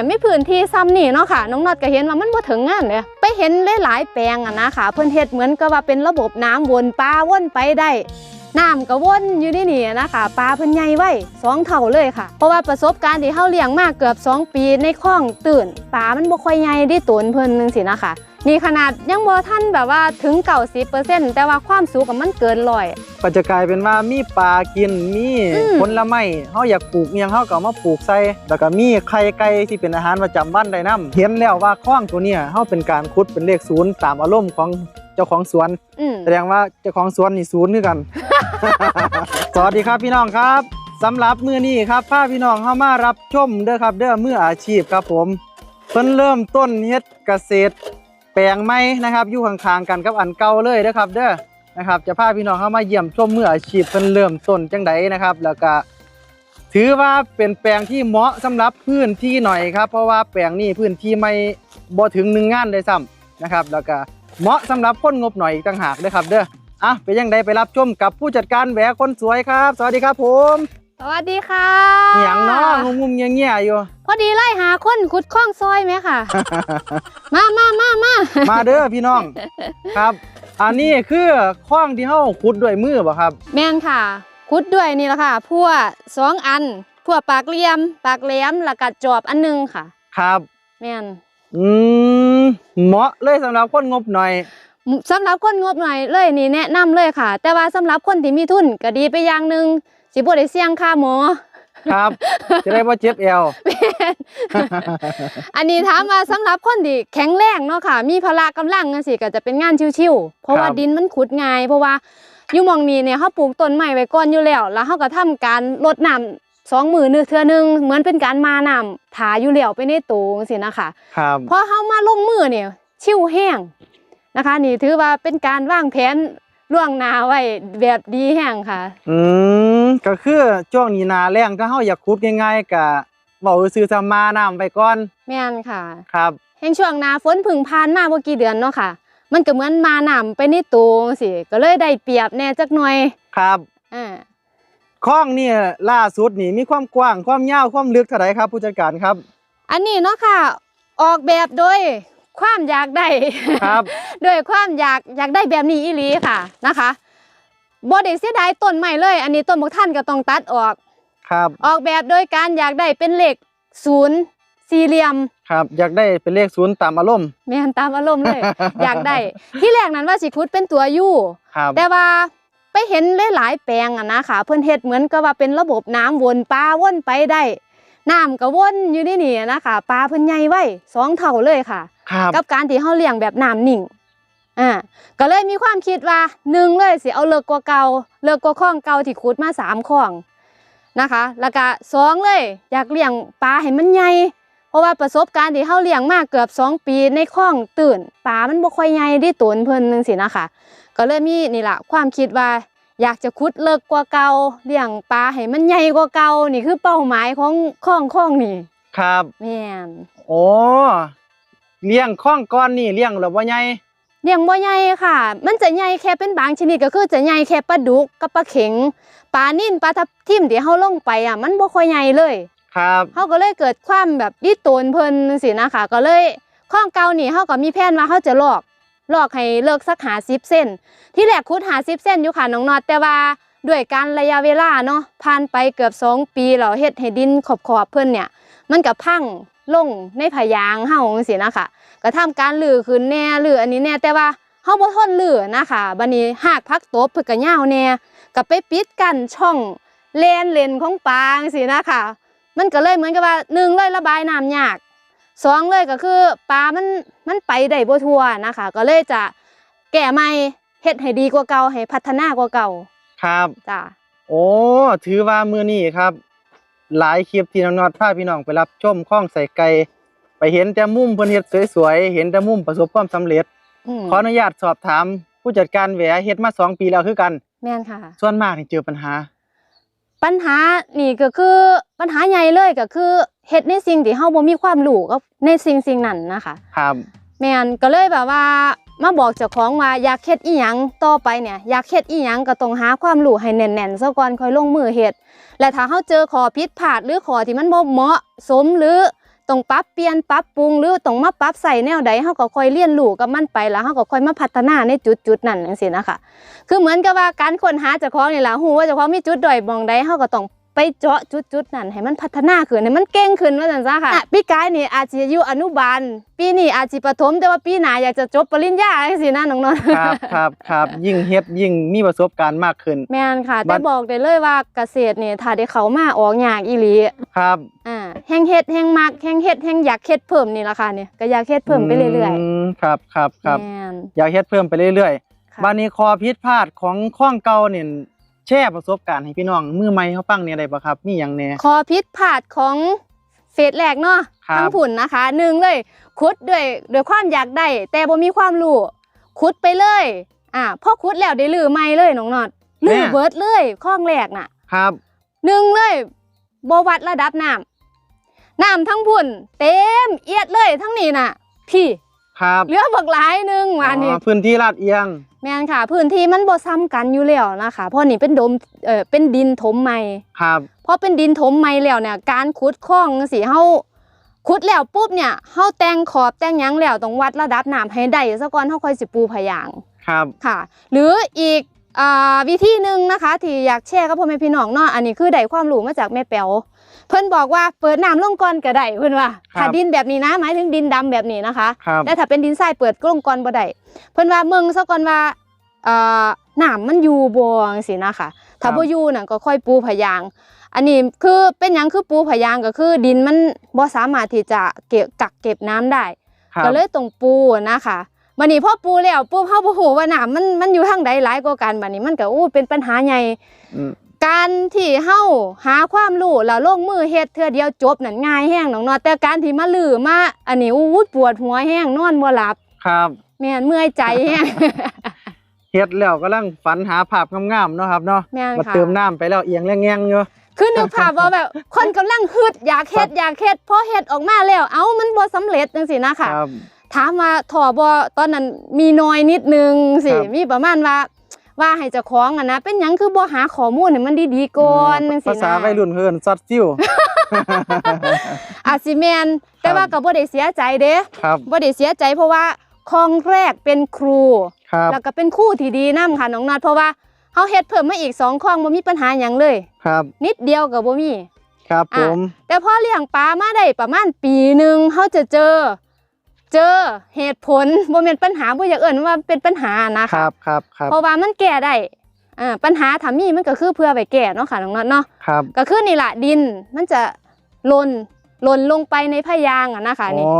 เนี่ยไม่พื้นที่ซ้ำนี่เนาะค่ะน้องนอดก็เห็นว่ามันบ่ถึงงานเลยไปเห็นหลายๆแปลงอะนะค่ะ เพิ่นเฮ็ดเหมือนกับว่าเป็นระบบน้ำวนปลาวนไปได้น้ำก็วนอยู่นี่นี่นะคะปลาเพิ่นใหญ่ไว้สองเท่าเลยค่ะ เพราะว่าประสบการณ์ที่เฮาเลี้ยงมากเกือบ 2 ปีในคลองตื่นปลามันบ่ค่อยใหญ่ได้ตนเพิ่นนึงสินะคะ นี่ขนาดยังบ่ทันแบบว่าถึง90%แต่ว่าความสูงกับมันเกินร้อย ก็จะกลายเป็นว่ามีปลากินมีอืม ผลไม้เฮาอยากปลูกอิหยังเฮาก็เอามาปลูกใส่แล้วก็มีไข่ไก่ที่เป็นอาหารประจำบ้านได้นํเห็นแล้วว่าคลองตัวเนี้ยเฮาเป็นการขุดเป็นเลขศูนย์ตามอารมณ์ของเจ้าของสวน อืม แสดงว่าเจ้าของสวนนี่ศูนย์คือกัน สวัสดีครับพี่น้องครับสำหรับมื้อนี้ครับพาพี่น้องเข้ามารับชมเด้อครับ เด้อมืออาชีพครับผมเพิ่นเริ่มต้นเฮ็ดเกษตร แปลงใหม่นะครับอยู่ข้างๆกันกับอันเก่าเลยเด้อครับ เด้อนะครับ จะพาพี่น้องเข้ามาเยี่ยมชมเมืออาชีพเพิ่นเริ่มต้นจังไดนะครับ แล้วก็ถือว่าเป็นแปลงที่เหมาะสำหรับพื้นที่หน่อยครับ เพราะว่าแปลงนี้พื้นที่ไม่บ่ถึงหนึ่งงานเลยซ้ำนะครับ แล้วก็เหมาะสำหรับคนงบหน่อยอีกต่างหากเด้อครับ เด้ออะไปยังไดไปรับชมกับผู้จัดการแหวคนสวยครับ สวัสดีครับผม สวัสดีค่ะอหย่างเนาะงุมๆเงี้ยๆอยู่ พอดีไล่หาคนขุดคลองซอยไหมค่ะ มามามามามาเด้อพี่น้องครับ อันนี้คือคล้องที่เฮาขุดด้วยมือบ่ครับ แม่นค่ะขุดด้วยนี่แหละค่ะพั่วสองอันพั่วปากเหลี่ยม ปากแหลมแล้วก็จอบอันหนึงค่ะ ครับ แม่นอืมเหมาะเลยสำหรับคนงบหน่อยสำหรับคนงบหน่อยเลยนี่แนะนำเลยค่ะ แต่ว่าสำหรับคนที่มีทุนก็ดีไปอย่างหนึ่ง สิบ่ได้เสี่ยงค่าหมอ ครับ จะได้บ่เจ็บเอวอันนี้ถามว่าสำหรับคนที่แข็งแรงเนาะค่ะ มีพละกำลังจังซี่ก็จะเป็นงานชิวๆเพราะว่าครับ ดินมันขุดง่าย เพราะว่าอยู่หมองนี้เนี่ยเฮาปลูกต้นไม้ไว้ก่อนอยู่แล้ว แล้วเฮาก็ทำการรดน้ำสองมือนึงเทื่อหนึงเหมือนเป็นการมาน้ำถาอยู่แล้วไปในตูจังซี่นะคะครับ พอเฮามาลงมือเนี่ยชิวแห้งนะคะ นี่ถือว่าเป็นการวางแผน ล่วงหน้าไว้แบบดีแห้งค่ะ อืมก็คือช่วงนี้หนาแรงถ้าเฮาอยากขุดง่ายๆก็เว้าซื่อๆซะมาน้ำไปก่อนแม่นค่ะครับแห่งช่วงหนาฝนเพึ่งผ่านมาบ่กี่เดือนเนาะค่ะ มันก็เหมือนมาน้ำไปในตูจังซี่ก็เลยได้เปรียบแน่จักหน่อยครับอ่าคลองนี่ล่าสุดนี่มีความกว้างความยาวความลึกเท่าไหร่ครับผู้จัดการครับ อันนี้เนาะค่ะ ออกแบบโดย ความอยากได้ครับโดยความอยากอยากได้แบบนี้อีหลีค่ะนะคะบ่ได้เสียดายต้นใหม่เลย อันนี้ต้นบกท่านก็ต้องตัดออกครับ ออกแบบโดยการอยากได้เป็นเหล็กศูนย์สี่เหลี่ยมครับ อยากได้เป็นเลขศูนย์ตามอารมณ์แม่นตามอารมณ์เลย อยากได้ ที่แรกนั้นว่าสิคุดเป็นตัวยู่ครับแต่ว่าไปเห็นหลายๆแปลงอะนะค่ะ เพิ่นเฮ็ดเหมือนกับว่าเป็นระบบน้ำวนปลาวนไปได้น้ำก็วนอยู่ในนี่นะคะปลาเพิ่นใหญ่ไว้สองเท่าเลยค่ะ ครับกับการที่เฮาเลี้ยงแบบน้ำนิ่งอ่าก็เลยมีความคิดว่าหนึ่งเลยสิเอาเลิกกว่าเก่าเลิกกว่าคลองเก่าที่ขุดมาสามคลองนะคะ แล้วก็สองเลย อยากเลี้ยงปลาให้มันใหญ่เพราะว่าประสบการณ์ที่เฮาเลี้ยงมาเกือบสองปีในคลองตื่นปลามันบ่ค่อยใหญ่ได้ตนเพิ่นนึงสินะคะ ก็เลยมีนี่ล่ะความคิดว่าอยากจะขุดเลิกกว่าเก่าเลี้ยงปลาให้มันใหญ่กว่าเก่านี่คือเป้าหมายของคลองคลองนี่ ครับแม่นโอ้ เลี้ยงคลองก้อนนี่เลี้ยงแล้วบ่ใหญ่เลี้ยงบ่ใหญ่ค่ะ มันจะใหญ่แค่เป็นบางชนิดก็คือจะใหญ่แค่ปลาดุกกับปลาเข็งปลานิ่นปลาทับทิมที่เฮาลงไปอะมันบ่ค่อยใหญ่เลย ครับเฮาก็เลยเกิดความแบบดิโตนเพิ่นสินะคะก็เลยข้องเก่านี่เฮาก็มีแผนว่าเฮาจะลอกลอกให้เลิกสักหา10เส้น ที่แรกคุดหา10เส้นอยู่ค่ะน้องนอดแต่ว่าด้วยการระยะเวลาเนาะผ่านไปเกือบสองปีแล้วเฮ็ดให้ดินขอบๆเพิ่นเนี่ย มันก็พังลงในผายางเฮาจังซี่นะคะก็ทำการลือขึ้นแน่ลืออันนี้แน่แต่ว่าเฮาบ่ทนลือนะคะบัดนี้หากพักตบเพิ่นก็ยาวแน่ก็ไปปิดกั้นช่องเลนเลนของปลาจังซี่นะคะมันก็เลยเหมือนกับว่าหนึ่งเลยระบายน้ำยากสองเลยก็คือปลามันมันไปได้บ่ทั่วนะคะ ก็เลยจะแก้ใหม่เฮ็ดให้ดีกว่าเก่าให้พัฒนากว่าเก่าครับจ้ะโอ้ถือว่ามื้อนี้ครับ หลายคลิปที่น้องนอดพาพี่น้องไปรับชมคลองใส่ไก่ไปเห็นแต่มุมเพิ่นเฮ็ดสวยๆเห็นแต่มุมประสบความสำเร็จมขออนุญาตสอบถามผู้จัดการแหวเฮ็ดมาสองปีแล้วคือกัน แม่นค่ะ ส่วนมากนี่เจอปัญหา ปัญหานี่ก็คือปัญหาใหญ่เลยก็คือเฮ็ดในสิ่งที่เฮาบ่มีความรู้กับในสิ่งสิ่งนั้นนะคะ ครับ แม่นก็เลยแบบว่า มาบอกเจ้าของว่าอยากเฮ็ดอีหยังต่อไปเนี่ยอยากเฮ็ดอีหยังก็ต้องหาความรู้ให้แน่นๆซะก่อนค่อยลงมือเฮ็ดและถ้าเฮาเจอข้อผิดพลาดหรือข้อที่มันบ่เหมาะสมหรือต้องปรับเปลี่ยนปรับปรุงหรือต้องมาปรับใส่แนวใดเฮาก็ค่อยเรียนรู้กับมันไปแล้วเฮาก็ค่อยมาพัฒนาในจุดๆนั้นจังซี่นะคะคือเหมือนกับว่าการค้นหาเจ้าของนี่ล่ะฮู้ว่าเจ้าของมีจุดด้อยมองใดเฮาก็ต้อง ไปเจาะจุดๆนั้นให้มันพัฒนาขึ้นให้มันเก่งขึ้นว่าซั่นซะค่ะอะปีกายนี่อาจสิอยู่อนุบาลปีนี้อาจสิประถมแต่ว่าปีหน้าอยากจะจบปริญญาจังซี่นะน้องๆครับครับครับยิ่งเฮ็ดยิ่งมีประสบการณ์มากขึ้น แม่นค่ะบัแต่ดบอกได้เลยว่าเกษตรนี่ถ้าได้เขามาออกยากอีหลีครับอ่าแฮงเฮ็ดแฮงมักแฮงเฮ็ดแฮงอยากเฮ็ดเพิ่มนี่ล่ะค่ะเนี่ยก็อยากเฮ็ดเพิ่มไปเรื่อยมครับครับๆครับแม่นอยากเฮ็ดเพิ่มไปเรื่อยค่ะๆบานนี้คอพิษพลาดของข้องเก่าเนี่ย แชร์ประสบการณ์ให้พี่น้องมือใหม่เขาฟังเนี่ยได้ปะครับ มีหยังแหน่ขอพิษผาดของเฟสแรกเนาะครับทั้งผุ่นนะคะหนึ่งเลยขุดด้วยด้วยความอยากได้แต่บ่มีความรู้ขุดไปเลยอ่าพอขุดแล้วได้ลือใหม่เลยน้องนอดลือเบิดเลยข้องแรกน่ะ ครับหนึ่งเลยบวัดระดับน้ำน้ำทั้งพุ่น เต็มเอียดเลยทั้งนี้น่ะ พี่ ครับเหลือบักหลายหนึงว่านี่อ๋อพื้นที่ลาดเอียง แม่นค่ะ พื้นที่มันบ่ซ้ำกันอยู่แล้วนะคะเพราะนี่เป็นดมเอ่อเป็นดินถมใหม่ครับ พอเป็นดินถมใหม่แล้วเนี่ย การขุดคลองจังซี่เฮาขุดแล้วปุ๊บเนี่ยเฮาแต่งขอบแต่งหยังแล้วต้องวัดระดับน้ำให้ได้ซะก่อนเฮาค่อยสิปูผายางครับ ค่ะ หรืออีกอ่าวิธีหนึ่งนะคะ ที่อยากแชร์กับพ่อแม่พี่น้องเนาะอันนี้คือได้ความรู้มาจากแม่แป๋ว เพิ่นบอกว่าเปิดน้ำลงก่อนก็ได้เพิ่นว่าถ้าดินแบบนี้นะหมายถึงดินดำแบบนี้นะคะครับแต่ถ้าเป็นดินทรายเปิดกล้องก่อนบ่ได้เพิ่นว่าเมืองซะก่อนว่าเอ่อน้ำมันอยู่บ่จังซี่นะคะถ้าบ่อยู่น่ะก็ค่อยปูผายางอันนี้คือเป็นหยังคือปูผายางก็คือ ดินมันบ่สามารถที่จะเก็บกักเก็บน้ำได้ครับก็เลยต้องปูนะคะบัดนี้พอปูแล้วปุ๊บเฮาบ่ฮู้ว่าน้ำมันมันอยู่ทางใดหลายกว่ากันบัดนี้มันก็อู้เป็นปัญหาใหญ่อืม การที่เฮาหาความรู้แล้วลงมือเฮ็ดเทื่อเดียวจบนั่นง่ายแฮงน้องเนาะแต่การที่มาลือมาอันนี้อู้ปวดหัวแฮงนอนบ่หลับครับแม่นเมื่อยใจแฮงเฮ็ดแล้วกำลังฝันหาภาพงามๆเนาะครับเนาะแม่นมาค่ะเติมน้ำไปแล้วเอียงแรงๆอยู่คือนึกภาพว่าแบบคนกำลังฮึดอยากเฮ็ดอยากเฮ็ดพอเฮ็ดออกมาแล้ว เอ้ามันบ่สำเร็จจังซี่นะคคะรับถามว่าถอบ่ตอนนั้นมีน้อยนิดนึงสิครับมีประมาณว่า ว่าให้เจ้าของอะนะ เป็นหยังคือบ่หาข้อมูลให้มันดีๆก่อนจังซี่ภานะ ษาวัยรุ่นเพิ่นซัดฟิวอาจสิแม่นแต่ว่าก็บ่ได้เสียใจเด้ครับบ่ได้เสียใจเพราะว่าคองแรกเป็นครู ครับแล้วก็เป็นครู่ที่ดีนํค่ะน้องนัดเพราะว่าเฮาเฮ็ดเพิ่มมาอีกสองคลองบ่มีปัญหาหยังเลย ครับนิดเดียวก็บ่มี ครับผอะมแต่พอเลี้ยงปลามาได้ประมาณปีหนึ่งเขาจะเจอ เจอเหตุผลบ่แม่นปัญหาบ่อยากเอิ้นว่าเป็นปัญหานะคคะรับครับครับเพราะว่ามันแก้ได้อ่าปัญหาถ้ามีมันก็คือเพื่อไปแก้เนาะค่ะน้องน็อตเนาะครับก็คือนี่ล่ะดินมันจะหล่นหล่นลงไปในพะยางอะนะคะนี่อ๋อ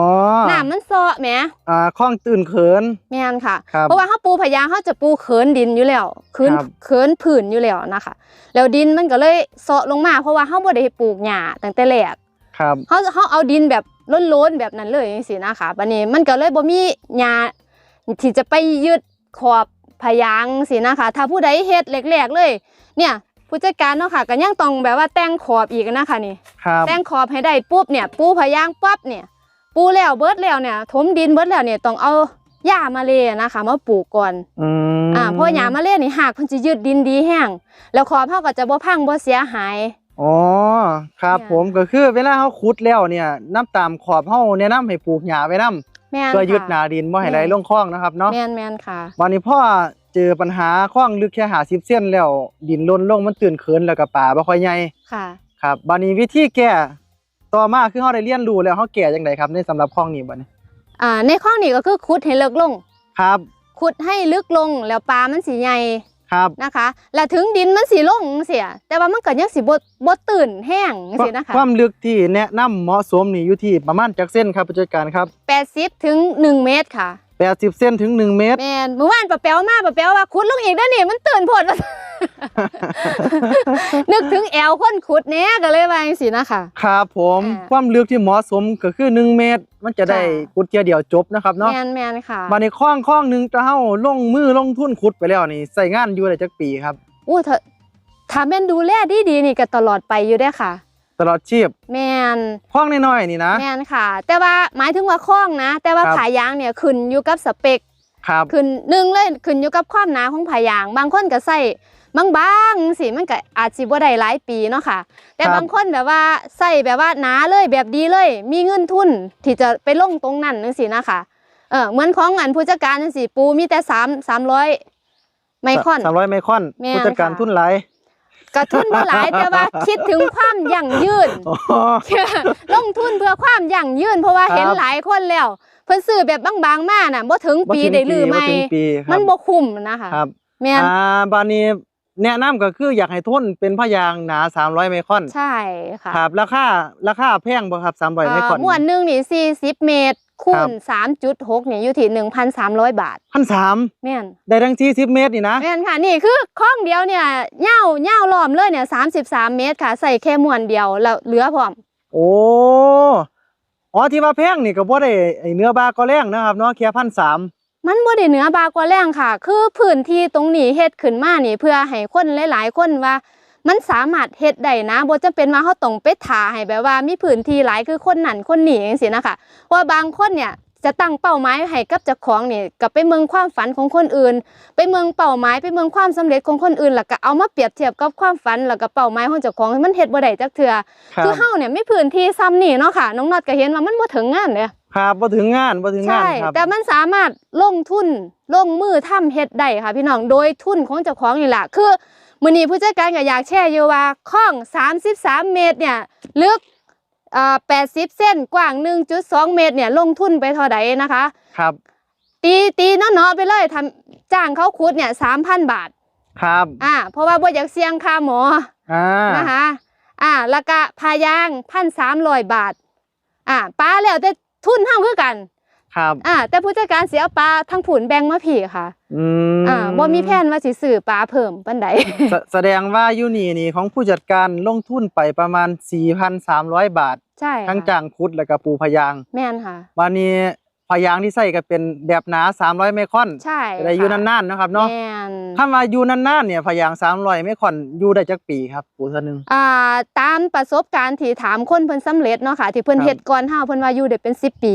น้ำมันเซาะแหมอ่าข้องตื่นเขินแม่นค่ะครับเพราะว่าเฮาปูพะยางเฮาจะปูเขินดินอยู่แล้วเขินครับเขินผืนอยู่แล้วนะคะ แล้วดินมันก็เลยเซาะลงมาเพราะว่าเฮาบ่ได้ปลูกหญ้าตั้งแต่แรกครับเขาเขาเอาดินแบบ ล้นๆแบบนั้นเลยจังซี่นะคะบัดนี้มันก็เลยบ่มีหญ้าที่จะไปยึดขอบพะยางสินะคะ ถ้าผู้ใดเฮ็ดแรกๆเลย เนี่ยผู้จัดการเนาะค่ะก็ยังต้องแบบว่าแต่งขอบอีกนะคะนี่ครับแต่งขอบให้ได้ปุ๊บเนี่ย ปูพะยางปั๊บเนี่ย ปูแล้วเบิดแล้วเนี่ยถมดินเบิดแล้วเนี่ยต้องเอาหญ้ามาเลยนะคะมาปลูกก่อนอืมอ่าเพราะหญ้ามาเลยนี่หากเพิ่นสิยึดดินดีแห้งแล้วขอบเฮาก็จะบ่พังบ่เสียหาย อ๋อครับเนี่ย ผมก็คือเวลาเฮาขุดแล้วเนี่ยน้ำตามขอบเฮาแนะนำให้ปลูกหญ้าไว้นํแม่นเพื่อยึดหค่ะนาดินบ่ให้ไหลแม่น ลงคลองนะครับเนาะแม่นแม่นค่ะ วันนี้พ่อเจอปัญหาคลองลึกแค่50เส้นแล้ว ดินล้นลงมันตื่นเขินแล้วก็ป่าบ่ค่อยใหญ่ค่ะ ครับบัดนี้วิธีแก้ต่อมาคือเฮาได้เรียนรู้แล้วเฮาแก้จังไดครับในสำหรับคลองนี้บัดนี้อ่าในข้อนี้ก็คือขุดให้เลิกลงครับขุดให้ลึกลงแล้วปลามันสีใหญ่ ครับนะคะแล้วถึงดินมันสีลงเสีย แต่ว่ามันก็ยังสีบดบดตื่นแห้งสินะคะความลึกที่แนะนำเหมาะสมนี่อยู่ที่ประมาณจักเส้นครับผู้จัดการครับ 80ถึง1เมตรค่ะ 80เส้นถึง1เมตร แม่นเมื่อวานปะแป๋วมาปะแป๋วว่าขุดลงอีกแล้วนี่มันตื่นโพดว่านึกถึงแอวคนขุดเนี้ยก็เลยว่าจังซี่นะคะครับผมอ่าความลึกที่เหมาะสมก็คือ1เมตร มันจะได้ค่ะขุดเทียเดียวจบนะครับเนาะแม่นแม่นค่ะบัดนี้คลองคลองหนึงจะเฮาลงมือลงทุนขุดไปแล้วนี่ใส่งานอยู่ได้จักปีครับอู้ถ้าถ้าแม่นดูแลดีๆนี่ก็ตลอดไปอยู่เด้อค่ะ ตลอดชีพแม่นคลองน้อยๆนี่นะแม่นค่ะ แต่ว่าหมายถึงว่าคล้องนะ แต่ว่าครับผายางเนี่ยขึ้นอยู่กับสเปคครับขึ้นหนึ่งเลยขึ้นอยู่กับความหนาของผายาง บางคนก็ใส่บางๆสิมันก็อาจสิบ่ได้หลายปีเนาะค่ะ แต่ครับบางคนแบบว่าใส่แบบว่าหนาเลยแบบดีเลย มีเงินทุนที่จะไปลงตรงนั้นจังซี่นะคะเออเหมือนของอันผู้จัดการจังซี่ปูมีแต่3 300ไมครอนสามร้อยไมครอนแม่นผู้จัดการค่ะทุนหลาย กระทุนบ่หลายแต่ว่าคิดถึงความยั่งยืนอ๋อลงทุนเพื่อความยั่งยืน เพราะว่าครับเห็นหลายคนแล้วเพิ่นซื้อแบบบางๆมาน่ะบ่ถึงบ่ปีถึงได้ลือใหม่บ่ถึงปีครับมันบ่คุ้มนะคะครับแม่นอ่าบานี้แนะนำก็คืออยากให้ทุนเป็นพยางค์หนา 300 ไมครอน ใช่ค่ะครับราคาราคาแพงบ่ครับ 300 ไมครอนเอ่อม้วนหนึงนี่40 เมตร คูครับณ3.6นี่อยู่ที่1,300บาทพันสามแม่นได้ทั้งที่10เมตรนี่นะแม่นค่ะนี่คือข้องเดียวเนี่ยยาวยาวล้อมเลยเนี่ย33เมตรค่ะใส่แค่ม้วนเดียวแล้วเหลือพร้อม โอ้อ๋อที่ว่าแพงนี่ก็บ่ได้ไอ้เนื้อบาก็แรงนะครับเนาะแค่พันสามมันบ่ได้เหนือบากว่าแรงค่ะ คือพื้นที่ตรงนี้เฮ็ดขึ้นมานี่เพื่อให้คนหลายๆคนว่า มันสามารถเฮ็ดได้นะบ่จำเป็นว่าเฮาต้องไปถ่าให้แบบว่ามีพื้นที่หลายคือคนนั่นคนนี้จังซี่นะคะว่าบางคนเนี่ยจะตั้งเป้าหมายให้กับเจ้าของนี่ก็ไปเมืองความฝันของคนอื่น ไปเมืองเป้าหมายไปเมืองความสำเร็จของคนอื่นแล้วก็เอามาเปรียบเทียบกับความฝันแล้วก็เป้าหมายของเจ้าของมันเฮ็ดบ่ได้จักเทื่อครับคือเฮาเนี่ยมีพื้นที่ซ้ำนี่เนาะค่ะน้องน็อตก็เห็นว่ามันบ่ถึงงานเด้ ครับบ่ถึงงานบ่ถึงงานใช่ครับแต่มันสามารถลงทุนลงมือทำเฮ็ดได้ค่ะ พี่น้องโดยทุนของเจ้าของนี่แหละคือมื้อนี้ผู้จัดการก็อยากแชร์อยู่ว่าคลอง33 เมตรเนี่ยลึกเอ่อ80 เส้นกว้าง 1.2 เมตรเนี่ยลงทุนไปเท่าใดนะคะครับตีตีเนาะๆไปเลยทำจ้างเขาขุดเนี่ย3,000 บาทครับอ่าเพราะว่าบ่อยากเสี่ยงค่าหมออ่านะคะอ่าแล้วก็พายาง1,300 บาทอ่าป้าแล้วแต่ ทุนเฮาคือกัน ครับอ่าแต่ผู้จัดการเสียปลาทั้งผุนแบ่งมาผีค่ะ อืมอ่าบ่มีแผนว่าสิซื้อปลาเพิ่มปานใดแสแสดงว่าอยู่นี่นี่ของผู้จัดการลงทุนไปประมาณ 4,300 บาท ใช่ค่ะทั้งจ้างคุดแล้วก็ปูพยาง แม่นค่ะ วันนี้ พยางที่ใส่ก็เป็นแบบหนา 300 ไมครอนใช่จะได้อยู่นานๆนะครับเนาะแม่นถ้ามาอยู่นานๆเนี่ยพยาง 300 ไมครอนอยู่ได้จักปีครับปูเท่านึงอ่าตามประสบการณ์ที่ถามคนเพิ่นสำเร็จเนาะค่ะที่เพิ่นครับเฮ็ดก่อนเฮาเพิ่นว่าอยู่ได้เป็น 10 ปี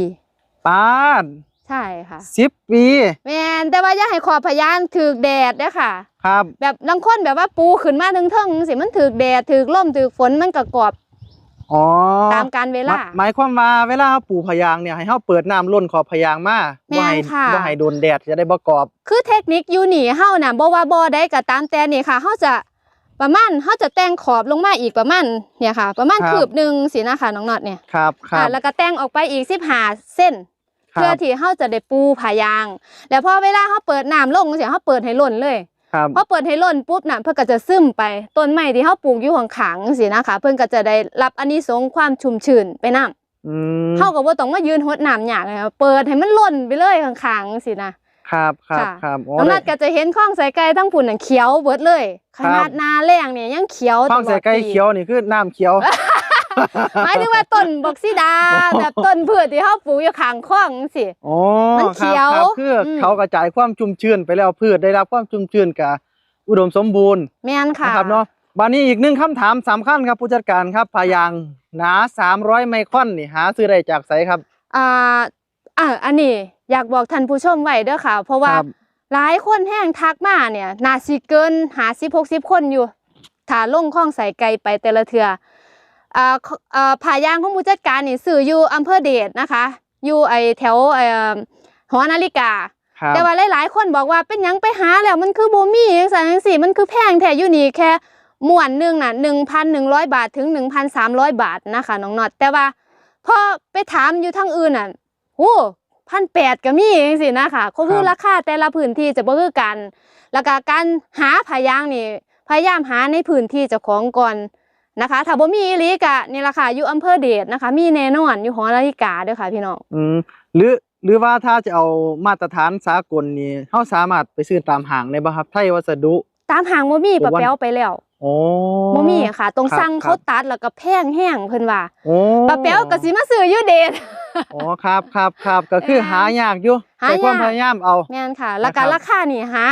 ปาดใช่ค่ะ10ปีแม่นแต่ว่าอย่าให้ขอบพยานถูกแดดเด้อค่ะ ครับ แบบลางคนแบบว่าปูขึ้นมาถึงเทิงสิมันถูกแดดถูกลมถูกฝนมันก็กรอบ อ๋อตามการเวลา หมายหมายความว่าเวลาเราปลูกพะยางเนี่ยให้เฮาเปิดน้ำล้นขอบพะยางมาแม่บ่นให้ค่ะ บ่ให้โดนแดดจะได้บ่กรอบ คือเทคนิคอยู่นี่เฮาน่ะบ่ว่าบ่ได้ก็ตามแต่นี่ค่ะเฮาจะประมาณเฮาจะแต่งขอบลงมาอีกประมาณเนี่ยค่ะ ประมาณครับ คืบหนึงสินะคะน้องน็อตเนี่ยครับครัอ่าบ แล้วก็แต่งออกไปอีก15เส้น ครัเพื่อบที่เฮาจะได้ปูผายาง แล้วพอเวลาเฮาเปิดน้ำลงจังซี่เฮาเปิดให้ล้นเลย ครับพอเปิดให้ล้นปุ๊บน่ะเพิ่นก็จะซึมไปต้นไม้ที่เฮาปลูกอยู่ข้างๆจังซี่นะคะ เพิ่นก็จะได้รับอานิสงส์ความชุ่มชื้นไปนํอืมเฮาก็บ่ต้องมายืนรดน้ำหยากเลยค่ะเปิดให้มันล้นไปเลยข้างๆจังซี่นะครับครับค่ะครับโอ้น้องนัดก็จะเห็นข้องใส่ไก่ทั้งผุ่นน่ะเขียวเบิดเลย ขนาดนาแรงเนี่ยยังเขียวข้องใส่ไก่ตลอดปีเขียวนี่คือน้ำเขียว หมายถึงว่าต้นบอกซิดาแบบต้นพืชที่เฮาปลูกอยู่ข้างคลองจังซี่โอ้มันครับเขียวครับคืออมเขากระจายความชุ่มชื้นไปแล้วพืชได้รับความชุ่มชื้นกับอุดมสมบูรณ์แม่นค่ะนะครับเนาะบัดนี้อีกหนึ่งคำถามสำคัญครับผู้จัดการครับพายางหนา300ไมครอนนี่หาซื้อได้จากไสครับอ่าอ่าอันนี้อยากบอกท่านผู้ชมไว้เด้อค่ะ เพราะว่าครับหลายคนแห้งทักมาเนี่ยน่าสิเกิน50 60คนอยู่ถ้าลงข้องใส่ไก่ไปแต่ละเทื่ออ่าขอ่า ผายางของผู้จัดการนี่ซื้ออยู่อำเภอเดชนะคะ อยู่ไอแถวไอเอิ่มหอนาฬิกาครับแต่ว่าหลายๆ คนบอกว่าเป็นหยังไปหาแล้วมันคือบ่มีจังซั่นจังซี่มันคือแพงแท้อยู่นี่แค่ม่วนหนึงน่ะ1,100บาทถึง1,300บาทนะคะน้องน็อตแต่ว่าพอไปถามอยู่ทางอื่นน่ะโอ้พันแปดก็มีจังซี่นะคะก็คือราคาแต่ละพื้นที่จะบ่คือกัน แล้วก็การหาพายางนี่พยายามหาในพื้นที่เจ้าของก่อน นะคะถ้าบ่มีอีหลีก็นี่ล่ะค่ะอยู่อำเภอเดชนะคะ มีแน่นอนอยู่หอนาฬิกาเด้อค่ะพี่น้อง อืมหรือหรือว่าถ้าจะเอามาตรฐานสากลนี่เฮาสามารถไปซื้อตามห้างได้บ่ครับไทยวัสดุ ตามห้างบ่มีผมปะว่าแป๊วไปแล้วโอ้บ่มีค่ะ ตรงครับสั่งครัเขาบตัดแล้วก็แพงแห้งเพิ่นว่าโอ้ปะแป๊วก็สิมาซื้ออยู่เดชอ๋อครับครับครับก็คือหายากอยู่หายากใช้ความพยายามเอาแม่นค่ะ แล้วก็นะครับราคานี่หา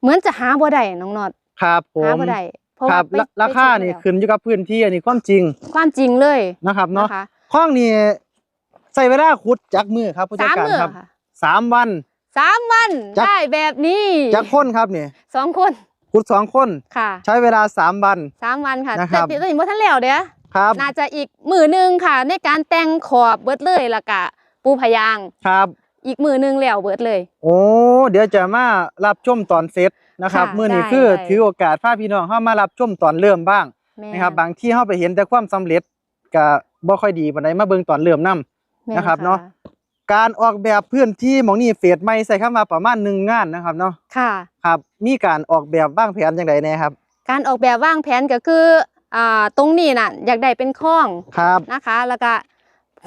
เหมือนจะหาบ่ได้น้องนอดครับผหามบ่ได้ เพราะคว่ารับไปราราคานี่ไปเช็ขึ้นอยู่กับพื้นที่อันนี้ความจริงแล้วความจริงเลยนะครับเนาะนะคะข้องนี่ใส่เวลาขุดจักมือครับผู้จัดสามการมื้อครับค่ะสามวัน สามวันจัก ได้แบบนี้จักคนครับนี่สองคนขุดสองคนค่ะใช้เวลาสามวัน สามวันค่ะ นะครับ แต่ตอนนี้บ่ทันแล้วเด้อครับน่าจะอีกมือหนึงค่ะ ในการแต่งขอบเบิดเลยและกะปูพยาง ครับ อีกมือหนึงแล้วเบิดเลย โอ้เดี๋ยวจะมารับชมตอนเซตนะครับค่ะมื้อนี้ได้คือได้ ถือโอกาสพาพี่น้องเข้ามารับชมตอนเริ่มบ้างแม่นะครับบางที่เข้าไปเห็นแต่ความสำเร็จก็บ่ค่อยดีปานใดมาเบิ่งตอนเริ่มนํ แม่นะครับเนาะ การออกแบบพื้นที่หมองนี้เฟสใหม่ใส่คำว่าประมาณหนึ่งงานนะครับเนาะค่ะ ครับ มีการออกแบบวางแผนจังไดแน่ครับ การออกแบบวางแผนก็คืออ่าตรงนี้น่ะ อยากได้เป็นคลองครับ นะคะ แล้วก็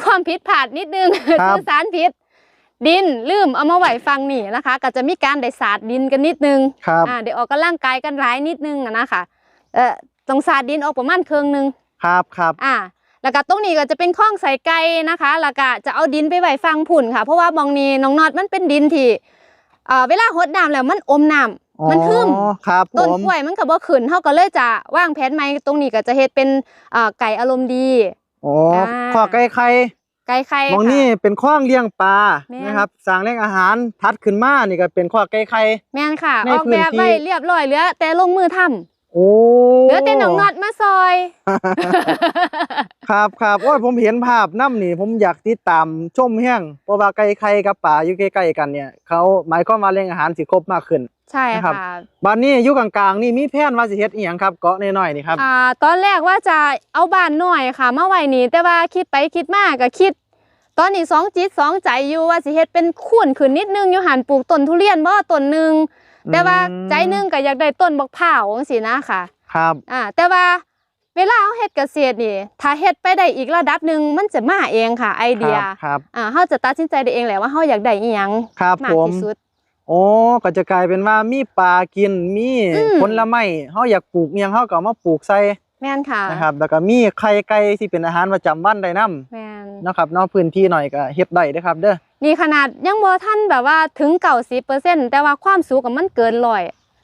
ความผิดพลาดนิดนึง ครับ สื่อสารผิด ดินลืมเอามาไหวฟังนี่นะคะ ก็จะมีการได้สาดดินกันนิดนึงครับอ่าเดี๋ยวออกกำลังกายกันหลายนิดนึงอะนะคะเอ่อต้องสาดดินออกประมาณครึ่งหนึงครับครับอ่าแล้วก็ตรงนี้ก็จะเป็นคลองใส่ไก่นะคะ แล้วก็จะเอาดินไปไหวฟังผุ่นค่ะ เพราะว่าบองนี้น้องนอดมันเป็นดินที่เอ่อเวลาหดน้ำแล้วมันอมน้ำมันหึมอ๋อครับผต้นมกล้วยมันก็บ่ขึ้นเฮาก็เลยจะวางแผนใหม่ตรงนี้ก็จะเฮ็ดเป็นเอ่อไก่อารมณ์ดีโอ้อ่าข้อไก่ไข่ ไก่ไข่หมองค่ะนี้เป็นข้องเลี้ยงปลาแม่นนะครับสร้างแหล่งอาหารทัดขึ้นมานี่ก็เป็นข้อไก่ไข่แม่นค่ะในออกแบบพื้นที่ไว้เรียบร้อยเหลือแต่ลงมือทำ โอ้เหลือแต่น้องนอดมาซอย ครับครับโอ้ยผมเห็นภาพน้ำนี่ ผมอยากติดตามชมแห้งเพราะว่าไก่ไข่กับป่าอยู่ใกล้ๆกันเนี่ย เขาหมายความว่าเลี้ยงอาหารสิครบมากขึ้น ใช่นะครับค่ะบ้านนี้อยู่กลางๆนี่มีแผนว่าสิเฮ็ดอีหยังครับเกาะน้อยๆนี่ครับอ่าตอนแรกว่าจะเอาบ้านหน่อยค่ะมาไว้นี่แต่ว่าคิดไปคิดมาก็คิดตอนนี้สองจิตสองใจอยู่ว่าสิเฮ็ดเป็นขุนขึ้นนิดนึงอยู่หันปลูกต้นทุเรียนบ่ต้นหนึง แต่ว่าอืมใจหนึงก็อยากได้ต้นบักพร้าวจังซี่นะค่ะ ครับอ่าแต่ว่าเวลาเฮาเฮ็ดเกษตรนี่ ถ้าเฮ็ดไปได้อีกระดับหนึ่งมันจะมาเองค่ะ ไอเดียครับครับอ่าเฮาจะตัดสินใจได้เองแหละว่าเฮาอยากได้อีหยังครับมากผมที่สุดโอ้ก็จะกลายเป็นว่ามีปลากินมีอืมผลไม้เฮาอยากปลูกอิหยังเฮาก็เอามาปลูกใส่ แม่นค่ะนะครับแล้วก็มีไข่ไก่ที่เป็นอาหารประจำวันได้นํแม่นนะครับเนอกพื้นที่หน่อยก็เฮ็ดได้เด้อครับ เด้อนี่ขนาดยังบ่ทันแบบว่าถึง90%แต่ว่าความสูงกับมันเกินร้อย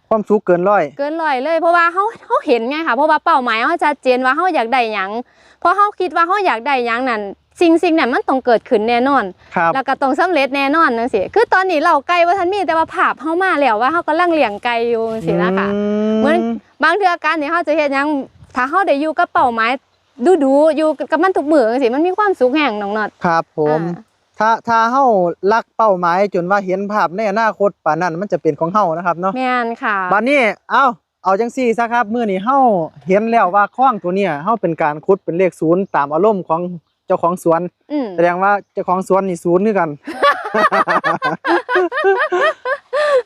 ความสุขเกินร้อยเกินร้อยเลยเพราะว่าเฮาเฮาเห็นไงค่ะเพราะว่าเป้าหมายเฮาชัดเจนว่าเฮาอยากได้หยังเพราะเฮาคิดว่าเฮาอยากได้หยังนั่นสิ่งสิ่งนั้นมันต้องเกิดขึ้นแน่นอนครับแล้วก็ต้องสำเร็จแน่นอนจังซี่คือตอนนี้เราไก่บ่ทันมีแต่ว่าภาพเฮามาแล้วว่าเฮากำลังเลี้ยงไก่อยู่จังซี่นะคะเหมือนบางเทื่อการที่เฮาจะเฮ็ดหยัง ถ้าเฮาได้อยู่กับเป้าหมายดูๆอยู่กับมันทุกมื้อจังซี่มันมีความสุขแฮงน้องนอดครับ ผมอ่าถ้าถ้าเฮาลักเป้าหมายจนว่าเห็นภาพในอนาคตป่านนั้น มันจะเป็นของเฮานะครับเนาะแม่นค่ะบัดนี้เอ้าเอาจังซี่ซะครับมื้อนี้เฮาเห็นแล้วว่าคลองตัวเนี้ยเฮาเป็นการขุดเป็นเลขศูนย์ตามอารมณ์ของ เจ้าของสวนอืมแสดงว่าเจ้าของสวนนี่ศูนย์คือกัน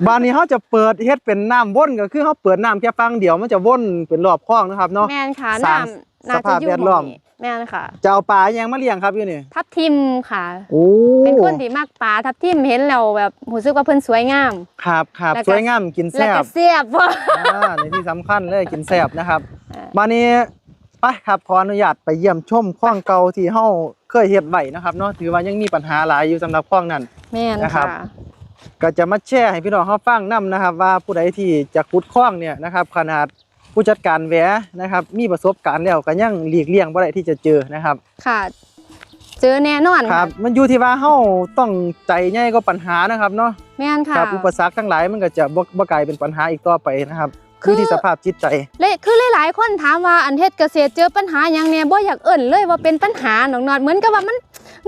บ้านนี้เขาจะเปิดเฮ็ดเป็นน้ำวนก็คือเขาเปิดน้ำแค่ฟังเดียวมันจะวนเป็นรอบคลองนะครับเนาะ แม่นค่ะสร้างน้ำน่าสภาจะพอยู่แวดล้อมหม้องนี้แม่นค่ะ จะเอาปลาอิหยังมาเลี้ยงครับอยู่นี่ทับทิมค่ะ โอ้เป็นคนที่มักปลาทับทิมเห็นแล้วแบบรู้สึกว่าเพิ่นสวยงาม ครับครับแล้วก็ สวยงามกินแล้วแซ่บก็เสียบบ่อ่าในที่สำคัญเลยกินแซ่บนะครับ อ่า บ้านนี้ ไปครับขออนุญาตไปเยี่ยมชมคลองเก่าที่เฮาเคยเฮ็ดไว้นะครับเนาะถือว่ายังมีปัญหาหลายอยู่สำหรับคลองนั้น แม่นนะครับค่ะก็จะมาแชร์ให้พี่น้องเขาฟังนํนะครับ ว่าผู้ใดที่จะขุดคลองเนี่ยนะครับขนาดผู้จัดการแหวนะครับ มีประสบการณ์แล้วก็ยังหลีกเลี่ยงบ่ได้ที่จะเจอนะครับ ค่ะ เจอแน่นอนครัค่ะบมันอยู่ที่ว่าเฮาต้องใจใหญ่กว่าปัญหานะครับเนาะแม่นค่ะ ครับอุปสรรคทั้งหลายมันก็จะบ่บ่กลายเป็นปัญหาอีกต่อไปนะครับ คืออยู่ที่สภาพจิตใจเลยคือหลายๆคนถามว่าอันเฮ็ดเกษตรเจอปัญหาหยังแน่บ่อยากเอิ้นเลยว่าเป็นปัญหาน้องนอดเหมือนกับว่ามัน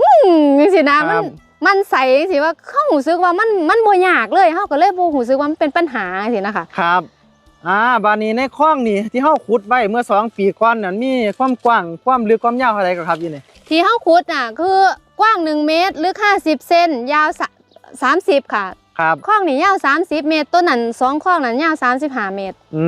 อืมจังซี่นะคมัรันบมันใสสิว่าเขารู้สึกว่ามันมันบ่ยากเลยเฮาก็เลยบ่รู้สึกว่ามันเป็นปัญหาจังซี่นะคะครับอ่าบานนี้ในคลองนี่ที่เฮาขุดไว้เมื่อสองปีก่อนนั้นมีความกว้างความลึกความยาวเท่าไหร่ก็ครับอยู่นี่ที่เฮาขุดน่ะคือกว้าง1เมตรลึก50เซนยาวสะ30ค่ะ ครับคลองนี่ยาว30 เมตร ต้นนั้นสองคลองนั้นยาว35 เมตร อื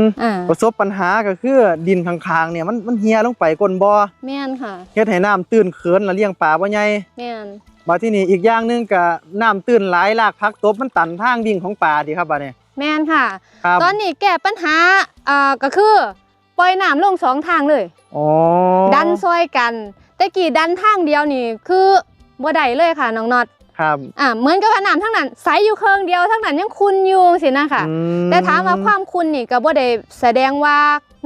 มอ่าประสบปัญหาก็คือดินข้างๆเนี่ยมันมันเหี่ยลงไปก้นบ่อแม่นค่ะเฮ็ดให้น้ำตื้นเขินแล้วเลี้ยงปลาบ่ใหญ่แม่นมาที่นี่อีกอย่างหนึงก็น้ำตื้นหลายลากพักตบมันตันทางวิ่งของปลาดีครับบัดนี้แม่นค่ะครับตอนนี้แก้ปัญหาอ่าก็คือปล่อยน้ำลงสองทางเลยอ๋อดันซอยกัน แต่กี่ดันทางเดียวนี่คือบ่ได้เลยค่ะน้องน็อต ครับอ่าเหมือนกับว่าน้ำทั้งนั้นใสอยู่เครื่องเดียวทั้งนั้นยังคุณอยู่สินะคะอืมแต่ถามว่าความคุณนี่ก็บ่ได้แสดงว่า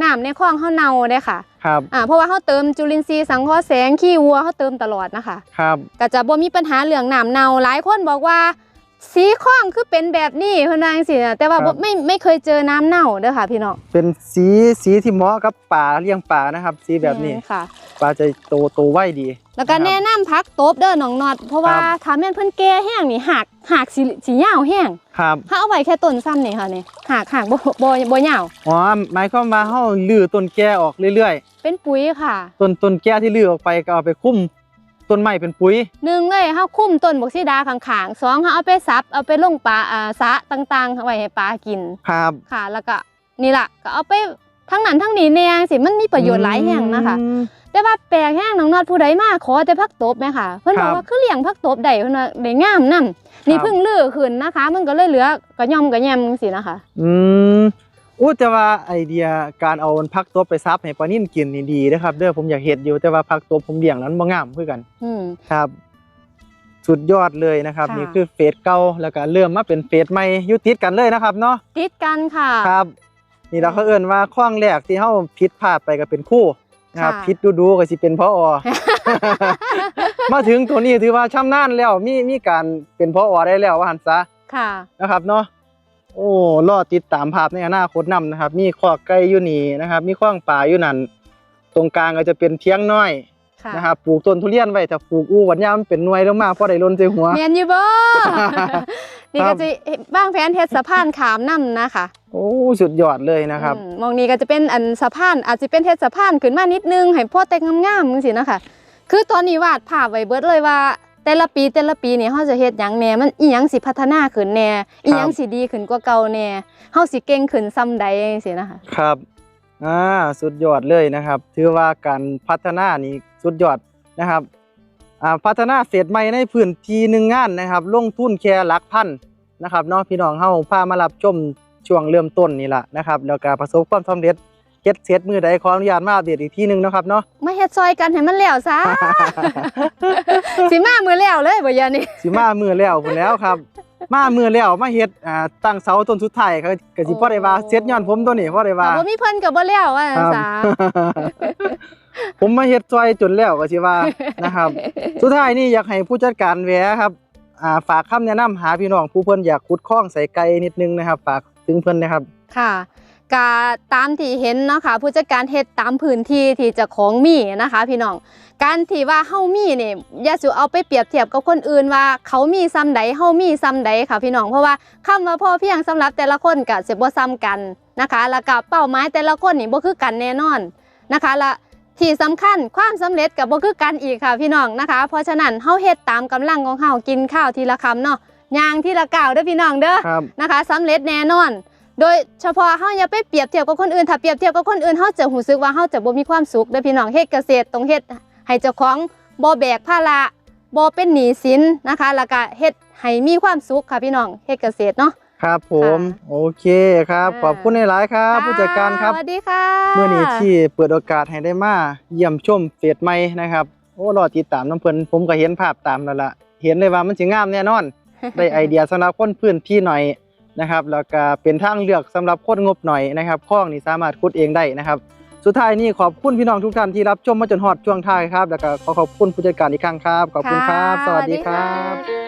น้ำในคลองเฮาเน่าเด้ค่ะครับอ่าเพราะว่าเฮาเติมจุลินทรีย์สังเคราะห์แสงขี้วัวเฮาเติมตลอดนะคะครับก็จะบ่มีปัญหาเรื่องน้ำเน่าหลายคนบอกว่า สีข้องคือเป็นแบบนี้เพิ่นว่าจังซี่นะแต่ว่าครับบ่ไม่ไม่เคยเจอน้ำเน่าเด้อค่ะ พี่น้องเป็นสีสีที่เหมาะกับป่าเลี้ยงป่านะครับ สีแบบนี้ค่ะ ปลาจะโตโตไวดี แล้วก็ครับแนะนำพักตบเด้อน้องนอด เพราะว่าครับ ถ้าแม่นเพิ่นแก่แห้งนี่หักหักสิสิยาวแห้งครับถ้าเอาไว้แค่ต้นซ้ำนี่ค่ะนี่หักหักบ่บ่บ่ยาวอ๋อหมายความว่าเฮาลื้อต้นแก่ออกเรื่อยเป็นปุ๋ยค่ะ ๆ ต้นต้นแก่ที่ลื้อออกไปก็เอาไปคุ้ม ต้นไม้เป็นปุ๋ยหนึ่งเลยเฮาคุ้มต้นบกซีดาข้างๆสองเฮาเอาไปซับเอาไปลงปลาอ่าสระต่างๆเอาไว้ให้ปลากินครับค่ะ แล้วก็นี่ล่ะก็เอาไปทั้งนั้นทั้งนี้แนงสิมันมีประโยชน์หลายแห่งนะคะอืมแต่ว่าแปลกแห้งน้องนอดผู้ใดมาขอแต่พักตบแม่ค่ะ เพิ่นบอครักบว่าคือเลี้ยงพักตบได้เพิ่นว่าได้งามนํนี่ครับเพิ่งลื้อขึ้นนะคะ มันก็เลยเหลือกระย่อมกระแยมจังซี่นะคะ อืม อู้แต่ว่าไอเดียการเอาพักตัวไปซับให้ปลานิ่นกินนี่ดีนะครับ เด้อผมอยากเห็ดอยู่แต่ว่าพักตัวผมเลี้ยงนั้นบ่งามคือกันอืม ครับ สุดยอดเลยนะครับ ค่ะ นี่คือเฟสเก่าแล้วก็เริ่มมาเป็นเฟสใหม่อยู่ติดกันเลยนะครับเนาะติดกันค่ะ ครับ นี่เราเขาเอิ้นว่าข้องแรกที่เฮาผิดพลาดไปก็เป็นคู่นะครับค่ะ ผิดดูๆก็สิเป็นพอ มาถึงตัวนี้ถือว่าชำนาญแล้วมีมีการเป็นพอได้แล้วว่าหั่นซะค่ะ นะครับเนาะ โอ้รอติดตามภาพในอนาคตนํนะครับ มีคอกไก่อยู่นี่นะครับ มีข้องป่าอยู่นั่นตรงกลางก็จะเป็นเพียงน้อยค่ะนะครับปลูกต้นทุเรียนไว้ถ้าปลูกอู้วันยามมันเป็นหน่วยลงมาพอได้ล้นใส่หัวเมียนอยู่บ่นี่ครัก็บจะบ้างแผนเฮ็ดสะพานขามนํนะคะโอ้สุดยอดเลยนะครับอืมมองนี้ก็จะเป็นอันสะพานอาจจะเป็นเฮ็ดสะพานขึ้นมานิดนึงให้พ่อแต่งงามๆจังซี่นะคะคือตอนนี้วาดภาพไว้เบิดเลยว่า แต่ละปีแต่ละปีเนี่เฮาจะเฮ็ดหยังแหน่มันอีหยังสิพัฒนาขึ้นแหน่อีหยังสิดีขึ้นกว่าเก่าแหน่เฮาสิเก่งขึ้นซ้ำใดจังซี่นะคะครับอ่าสุดยอดเลยนะครับ ถือว่าการพัฒนานี่สุดยอดนะครับอ่าพัฒนาเฟสใหม่ในพื้นที่หนึ่งงานนะครับ ลงทุนแค่หลักพันนะครับเนาะพี่น้องเฮาพามารับชมช่วงเริ่มต้นนี่แหละนะครับแล้วก็ประสบความสำเร็จเฮ็ดเสร็จมือใดขออนุญาตมาอัปเดตอีกทีหนึงนะครับเนาะ เฮ็ดซอยกันให้มันแล้วซะ สิมามื้อแล้วเลยบ่ยานี่สิมามือแล้วพุ่นแล้วครับ มามือแล้วมาเฮ็ดอ่าตั้งเสาต้นสุดท้ายก็ก็สิพอได้ว่าเสร็จย้อนผมตัวนี้พอได้ว่าถ้าบ่มีเพิ่นก็บ่แล้วว่าครับซะผมมาเฮ็ดซอยจนแล้วก็สิว่านะครับ สุดท้ายนี่อยากให้ผู้จัดการแหวครับอ่าฝากคำแนะนำหาพี่น้องผู้เพิ่นอยากขุดคลองใส่ไก่นิดนึงนะครับ ฝากถึงเพิ่นนะครับค่ะ กาตามที่เห็นเนาะค่ะผู้จัดการเฮ็ดตามพื้นที่ที่เจะของมีนะคะ พี่น้องการที่ว่าเฮามีเนี่ยอย่าสิเอาไปเปรียบเทียบกับคนอื่นว่า เขามีซ้ำใดเฮามีซ้ำใดค่ะพี่น้องเพราะว่าคำว่าพอเพียงสำหรับแต่ละคนก็สิบ่ซ้ำกันนะคะ แล้วก็เป้าหมายแต่ละคนนี่บ่คือกันแน่นอนนะคะและที่สำคัญความสำเร็จกับบ่คือกันอีกค่ะพี่น้องนะคะ เพราะฉะนั้นเฮาเฮ็ดตามกำลังของเฮากินข้าวทีละคำเนาะย่างทีละก้าวเด้อพี่น้องเด้อครับนะคะสำเร็จแน่นอน โดยเฉพาะเฮาอย่าไปเปรียบเทียบกับคนอื่นถ้าเปรียบเทียบกับคนอื่นเฮาจะรู้สึกว่าเฮาจะบ่มีความสุขเด้อพี่น้องเฮ็ดเกษตรต้องเฮ็ดให้เจ้าของบ่แบกภาระบ่เป็นหนี้สินนะคะ แล้วก็เฮ็ดให้มีความสุขค่ะพี่น้องเฮ็ดเกษตรเนาะครับผมค่ะโอเคครับอ่าขอบคุณหลายๆครับ ผู้จัดการครับสวัสดีค่ะเมื่อนี้ที่เปิดโอกาสให้ได้มาเยี่ยมชมเฟสใหม่นะครับโอ้รอติดตามน้ำเพิ่นผมก็เห็นภาพตามแล้วล่ะเห็นเลยว่ามันสิงามแน่นอนได้ไอเดียสำหรับคนพื้นที่หน่อย นะครับแล้วก็เป็นทางเลือกสำหรับคนงบหน่อยนะครับคลองนี่สามารถขุดเองได้นะครับ สุดท้ายนี่ขอบคุณพี่น้องทุกท่านที่รับชมมาจนฮอดช่วงท้ายครับแล้วก็ขอขอบคุณผู้จัดการอีกครั้งครับ ขอบคุณครับ สวัสดีครับ